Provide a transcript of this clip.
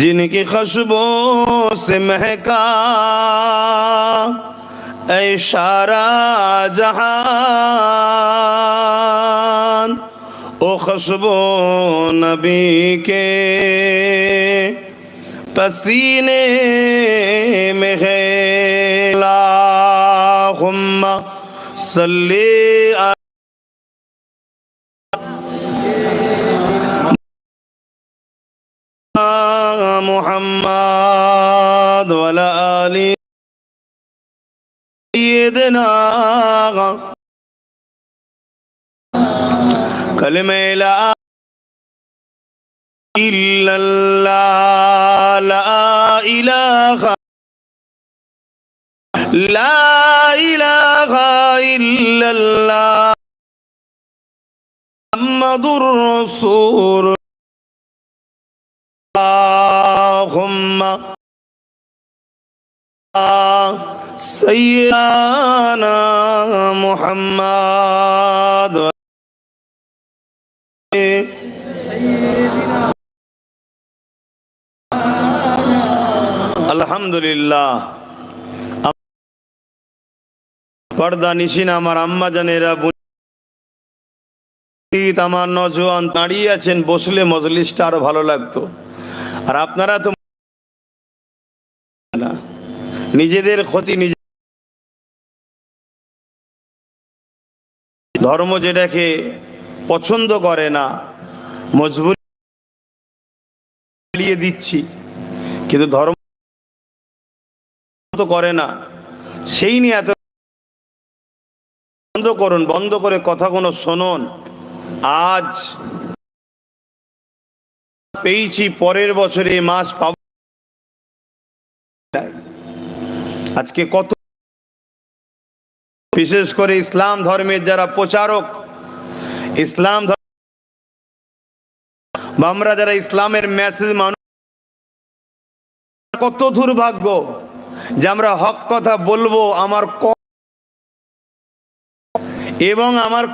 جن کی خوشبو سے مہکا اے شارہ جہان، او خوشبو نبی کے پسینے میں ہے۔ اللہم صلی محمد وعلى آل سيدنا كلمة لا إلا الله لا إله لا إله إلا الله محمد رسول اللهم سيدنا محمد আলহামদুলিল্লাহ পর্দা নিশিন আমার আম্মা জানেরা আমার নজওয়ান দাঁড়িয়ে আছেন বসলে মজলিসটা আরো ভালো লাগতো আর আপনারা তো না নিজেদের ক্ষতি নিজে ধর্ম যেটাকে পছন্দ করে না মজবুর দিচ্ছি, কিন্তু ধর্ম করে না। সেই নিয়ে এত বন্ধ করুন, বন্ধ করে কথাগুলো শুনুন। আজ পেয়েছি পরের বছরে মাস পাব আজকে কত বিশেষ করে ইসলাম ধর্মের যারা প্রচারক, ইসলাম বা আমরা যারা ইসলামের মেসেজ মানুষ, কত দুর্ভাগ্য যে আমরা হক কথা বলব, আমার এবং আমার